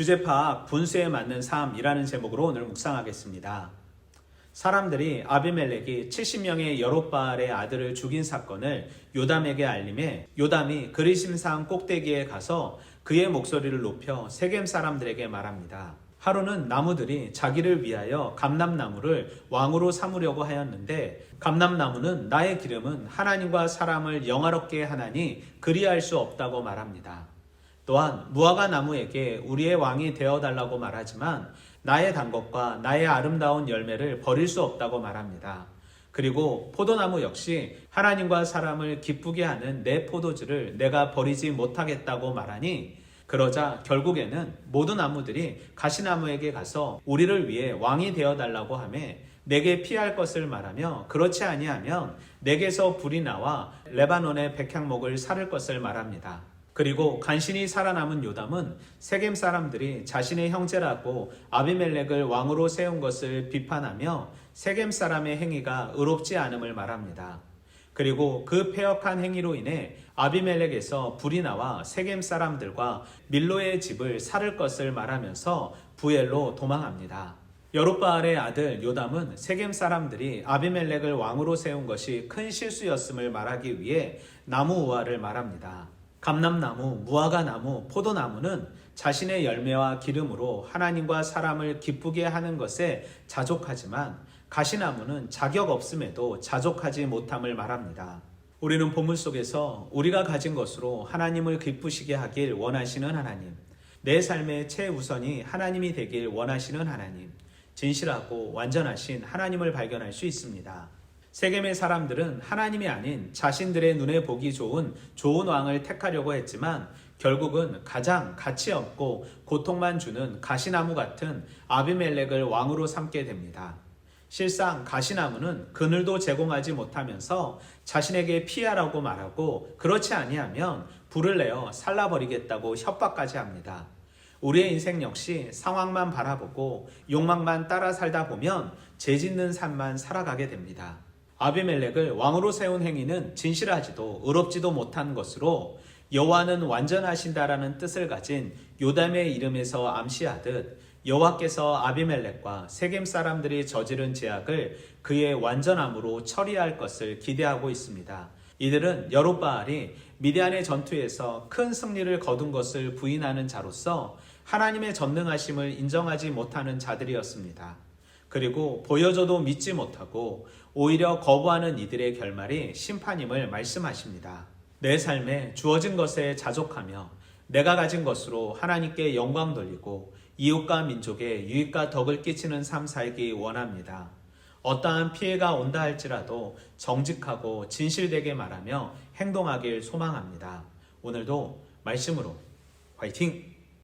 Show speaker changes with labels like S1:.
S1: 주제 파악 분수에 맞는 삶이라는 제목으로 오늘 묵상하겠습니다. 사람들이 아비멜렉이 70명의 여롯바알의 아들을 죽인 사건을 요담에게 알림해 요담이 그리심산 꼭대기에 가서 그의 목소리를 높여 세겜 사람들에게 말합니다. 하루는 나무들이 자기를 위하여 감람나무를 왕으로 삼으려고 하였는데 감람나무는 나의 기름은 하나님과 사람을 영화롭게 하나니 그리할 수 없다고 말합니다. 또한 무화과 나무에게 우리의 왕이 되어 달라고 말하지만 나의 단 것과 나의 아름다운 열매를 버릴 수 없다고 말합니다. 그리고 포도나무 역시 하나님과 사람을 기쁘게 하는 내 포도주를 내가 버리지 못하겠다고 말하니 그러자 결국에는 모든 나무들이 가시나무에게 가서 우리를 위해 왕이 되어 달라고 하매 내게 피할 것을 말하며 그렇지 아니하면 내게서 불이 나와 레바논의 백향목을 사를 것을 말합니다. 그리고 간신히 살아남은 요담은 세겜 사람들이 자신의 형제라고 아비멜렉을 왕으로 세운 것을 비판하며 세겜 사람의 행위가 의롭지 않음을 말합니다. 그리고 그 폐역한 행위로 인해 아비멜렉에서 불이 나와 세겜 사람들과 밀로의 집을 사를 것을 말하면서 부엘로 도망합니다. 여룻바알의 아들 요담은 세겜 사람들이 아비멜렉을 왕으로 세운 것이 큰 실수였음을 말하기 위해 나무 우화를 말합니다. 감람나무, 무화과나무, 포도나무는 자신의 열매와 기름으로 하나님과 사람을 기쁘게 하는 것에 자족하지만 가시나무는 자격 없음에도 자족하지 못함을 말합니다. 우리는 본문 속에서 우리가 가진 것으로 하나님을 기쁘시게 하길 원하시는 하나님, 내 삶의 최우선이 하나님이 되길 원하시는 하나님, 진실하고 완전하신 하나님을 발견할 수 있습니다. 세겜의 사람들은 하나님이 아닌 자신들의 눈에 보기 좋은 좋은 왕을 택하려고 했지만 결국은 가장 가치 없고 고통만 주는 가시나무 같은 아비멜렉을 왕으로 삼게 됩니다. 실상 가시나무는 그늘도 제공하지 못하면서 자신에게 피하라고 말하고 그렇지 아니하면 불을 내어 살라버리겠다고 협박까지 합니다. 우리의 인생 역시 상황만 바라보고 욕망만 따라 살다 보면 죄 짓는 삶만 살아가게 됩니다. 아비멜렉을 왕으로 세운 행위는 진실하지도 의롭지도 못한 것으로 여호와는 완전하신다라는 뜻을 가진 요담의 이름에서 암시하듯 여호와께서 아비멜렉과 세겜 사람들이 저지른 죄악을 그의 완전함으로 처리할 것을 기대하고 있습니다. 이들은 여롯바알이 미디안의 전투에서 큰 승리를 거둔 것을 부인하는 자로서 하나님의 전능하심을 인정하지 못하는 자들이었습니다. 그리고 보여줘도 믿지 못하고 오히려 거부하는 이들의 결말이 심판임을 말씀하십니다. 내 삶에 주어진 것에 자족하며 내가 가진 것으로 하나님께 영광 돌리고 이웃과 민족에 유익과 덕을 끼치는 삶 살기 원합니다. 어떠한 피해가 온다 할지라도 정직하고 진실되게 말하며 행동하길 소망합니다. 오늘도 말씀으로 화이팅!